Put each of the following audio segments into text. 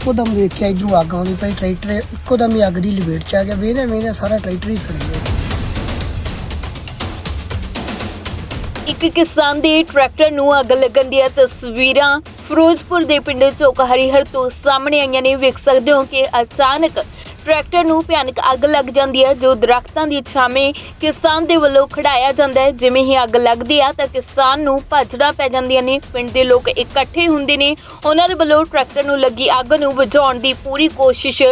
ਇੱਕੋ ਦਮ ਵੇਖਿਆ, ਇਧਰੋਂ ਅੱਗ ਆਉਂਦੀ ਪਈ, ਟਰੈਕਟਰ ਇੱਕੋ ਦਮ ਹੀ ਅੱਗ ਦੀ ਲਪੇਟ ਚ ਆ ਗਿਆ ਵੇਨੇ ਵੇਨੇ ਸਾਰਾ ਟਰੈਕਟਰ ਹੀ ਸੜ ਗਿਆ। ਇੱਕ ਕਿਸਾਨ ਦੇ ਟਰੈਕਟਰ ਨੂੰ ਅੱਗ ਲੱਗਣ ਦੀਆਂ ਤਸਵੀਰਾਂ ਫਿਰੋਜ਼ਪੁਰ ਦੇ ਪਿੰਡ ਚੌਕ ਹਰੀਹਰ ਤੋਂ ਸਾਹਮਣੇ ਆਈਆਂ ਨੇ। ਵੇਖ ਸਕਦੇ ਹੋ ਕਿ ਅਚਾਨਕ ਟਰੈਕਟਰ ਨੂੰ ਭਿਆਨਕ ਅੱਗ ਲੱਗ ਜਾਂਦੀ ਹੈ, ਜੋ ਦਰਖਤਾਂ ਦੀ ਛਾਵੇਂ ਕਿਸਾਨ ਦੇ ਵੱਲੋਂ ਖੜਾਇਆ ਜਾਂਦਾ ਹੈ। ਜਿਵੇਂ ਹੀ ਅੱਗ ਲੱਗਦੀ ਆ, ਤਾਂ ਕਿਸਾਨ ਨੂੰ ਭੱਜਣਾ ਪੈ ਜਾਂਦੀਆਂ ਨੇ। ਪਿੰਡ ਦੇ ਲੋਕ ਇਕੱਠੇ ਹੁੰਦੇ ਨੇ। ਉਹਨਾਂ ਦੇ ਵੱਲੋਂ ਟਰੈਕਟਰ ਨੂੰ ਲੱਗੀ ਅੱਗ ਨੂੰ ਬੁਝਾਉਣ ਦੀ ਪੂਰੀ ਕੋਸ਼ਿਸ਼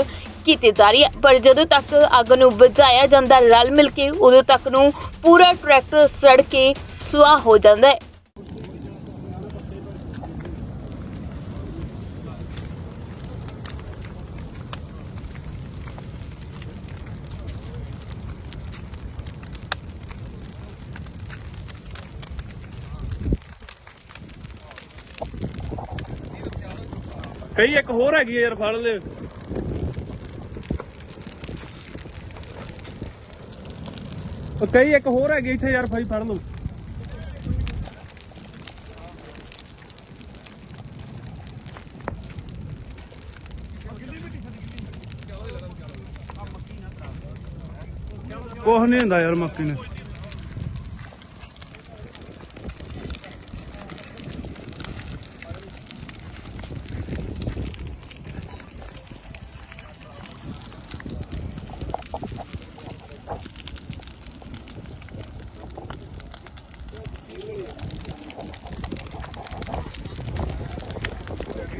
ਕੀਤੀ ਜਾ ਰਹੀ ਹੈ। ਪਰ ਜਦੋਂ ਤੱਕ ਅੱਗ ਨੂੰ ਬੁਝਾਇਆ ਜਾਂਦਾ ਰਲ ਮਿਲ ਕੇ, ਉਦੋਂ ਤੱਕ ਨੂੰ ਪੂਰਾ ਟਰੈਕਟਰ ਸੜ ਕੇ ਸੁਆਹ ਹੋ ਜਾਂਦਾ ਹੈ। ਕਈ ਇੱਕ ਹੋਰ ਹੈਗੀ ਆ ਯਾਰ ਫੜ ਲੈ। ਉਹ ਕਈ ਇੱਕ ਹੋਰ ਹੈਗੀ ਇੱਥੇ ਯਾਰ ਫਾਈ ਫੜ ਲਓ। ਕੁਛ ਨਹੀਂ ਹੁੰਦਾ ਯਾਰ ਮੱਕੀ ਨੇ।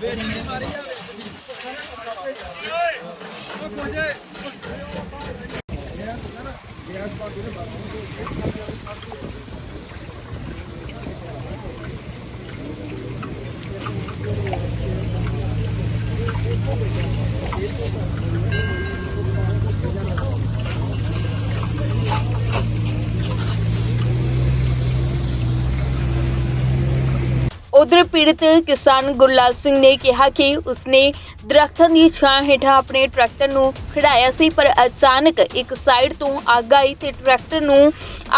ਵੇਚੀ ਮਾਰੀ ਆ ਵੇਚੀ ਓਏ ਉਹ ਕੋਜੇ ਉਧਰ ਪੀੜਤ ਕਿਸਾਨ ਗੁਰਲਾਲ ਸਿੰਘ ਨੇ ਕਿਹਾ ਕਿ ਉਸਨੇ ਦਰਖਤਾਂ ਦੀ ਛਾਂ ਹੇਠਾਂ ਆਪਣੇ ਟਰੈਕਟਰ ਨੂੰ ਖੜਾਇਆ ਸੀ ਪਰ ਅਚਾਨਕ ਇੱਕ ਸਾਈਡ ਤੋਂ ਅੱਗ ਆਈ ਤੇ ਟਰੈਕਟਰ ਨੂੰ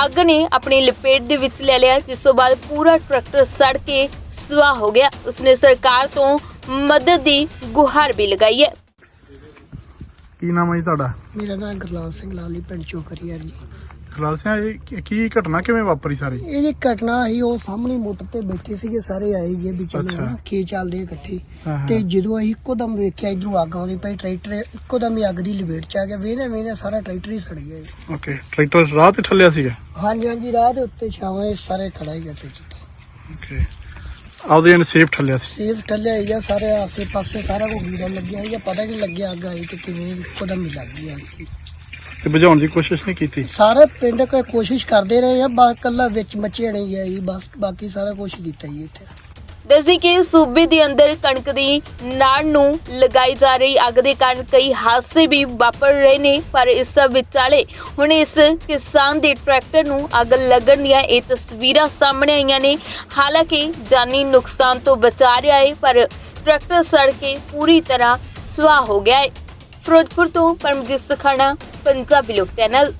ਅੱਗ ਨੇ ਆਪਣੀ ਲਪੇਟ ਦੇ ਵਿੱਚ ਲੈ ਲਿਆ ਜਿਸ ਤੋਂ ਬਾਅਦ ਪੂਰਾ ਟਰੈਕਟਰ ਸੜ ਕੇ ਸੁਆਹ ਹੋ ਗਿਆ। ਉਸਨੇ ਸਰਕਾਰ ਤੋਂ ਮਦਦ ਦੀ ਗੁਹਾਰ ਵੀ ਲਗਾਈ ਹੈ। ਕੀ ਨਾਮ ਹੈ ਜੀ ਤੁਹਾਡਾ? ਮੇਰਾ ਨਾਮ ਗੁਰਲਾਲ ਸਿੰਘ ਲਾਲੀ ਪਿੰਡ ਚੋਕਰੀ ਆ ਜੀ। ਖਲਾਲ ਸਿੰਘ ਇਹ ਕੀ- ਕੀ ਘਟਨਾ ਕਿਵੇਂ ਵਾਪਰੀ ਸਾਰੀ? ਇਹ ਜੀ ਘਟਨਾ ਸੀ ਉਹ ਸਾਹਮਣੇ ਮੋਟਰ ਤੇ ਬੈਠੇ ਸੀਗੇ ਸਾਰੇ ਆਏ ਗਏ ਵੀ ਚੱਲੋ ਅੱਛਾ। ਨਾ ਕੀ ਚੱਲਦੇ ਆ ਇਕੱਠੇ। ਹਾਂ, ਹਾਂ। ਤੇ ਜਦੋਂ ਅਸੀਂ ਇੱਕੋ ਦਮ ਵੇਖਿਆ ਇਧਰੋਂ ਅੱਗ ਆਉਂਦੀ ਪਈ ਟਰੈਕਟਰ ਇੱਕੋ ਦਮ ਹੀ ਅੱਗ ਦੀ ਲਪੇਟ ਚ ਆ ਗਿਆ। ਵੇਨੇ ਵੇਨੇ ਸਾਰਾ ਟਰੈਕਟਰ ਹੀ ਸੜ ਗਿਆ ਜੀ। ਓਕੇ ਟਰੈਕਟਰ ਰਾਹ ਤੇ ਠੱਲਿਆ ਸੀਗਾ? ਹਾਂਜੀ ਹਾਂਜੀ ਰਾਹ ਦੇ ਉੱਤੇ ਛਾਵਾਂ ਇਹ ਸਾਰੇ ਖੜਾ ਹੀ ਗੱਟੇ ਚ ਓਕੇ ਆਪਦੇ ਜਨ ਸੇਫ ਠੱਲਿਆ ਸੀ? ਸੇਫ ਟੱਲਿਆ ਹੀ ਆ ਸਾਰੇ ਆਸੇ ਪਾਸੇ ਸਾਰਾ ਕੁਝ ਗੀਰਨ ਲੱਗਿਆ ਸੀ ਪਤਾ ਨਹੀਂ ਲੱਗਿਆ ਅੱਗ ਆਈ ਤੇ ਕਿਵੇਂ ਇੱਕੋ ਦਮ ਹੀ ਲੱਗ ਗਈ ਅੱਗ। ਤੇ ਬੁਝਾਉਣ ਦੀ ਕੋਸ਼ਿਸ਼ ਨਹੀਂ ਕੀਤੀ। ਸਾਰੇ ਪਿੰਡ ਕੋਈ ਕੋਸ਼ਿਸ਼ ਕਰਦੇ ਰਹੇ ਆ ਬਸ ਕੱਲਾ ਵਿੱਚ ਮੱਚੇ ਨਹੀਂ ਗਿਆ ਜੀ ਬਸ ਬਾਕੀ ਸਾਰਾ ਕੁਝ ਕੀਤਾ ਜੀ ਇੱਥੇ। ਦੱਸੀ ਕਿ ਸੂਬੇ ਦੇ ਅੰਦਰ ਕਣਕ ਦੀ ਨਾੜ ਨੂੰ ਲਗਾਈ ਜਾ ਰਹੀ ਅੱਗ ਦੇ ਕਾਰਨ ਕਈ ਹਾਦਸੇ ਵੀ ਵਾਪਰ ਰਹੇ ਨੇ ਪਰ ਇਸ ਦਾ ਵਿਚਾਲੇ ਹੁਣ ਇਸ ਕਿਸਾਨ ਦੇ ਟਰੈਕਟਰ ਨੂੰ ਅੱਗ ਲੱਗਣ ਦੀਆਂ ਇਹ ਤਸਵੀਰਾਂ ਸਾਹਮਣੇ ਆਈਆਂ ਨੇ। ਹਾਲਾਂਕਿ ਜਾਨੀ ਨੁਕਸਾਨ ਤੋਂ ਬਚਾ ਰਿਹਾ ਹੈ ਪਰ ਟਰੈਕਟਰ ਸੜ ਕੇ ਪੂਰੀ ਤਰ੍ਹਾਂ ਸੁਆਹ ਹੋ ਗਿਆ ਹੈ। ਫਿਰੋਜ਼ਪੁਰ ਤੋਂ ਪਰਮਜੀਤ ਸਖਾਣਾ ਪੰਜਾਬੀ ਲੋਕ ਚੈਨਲ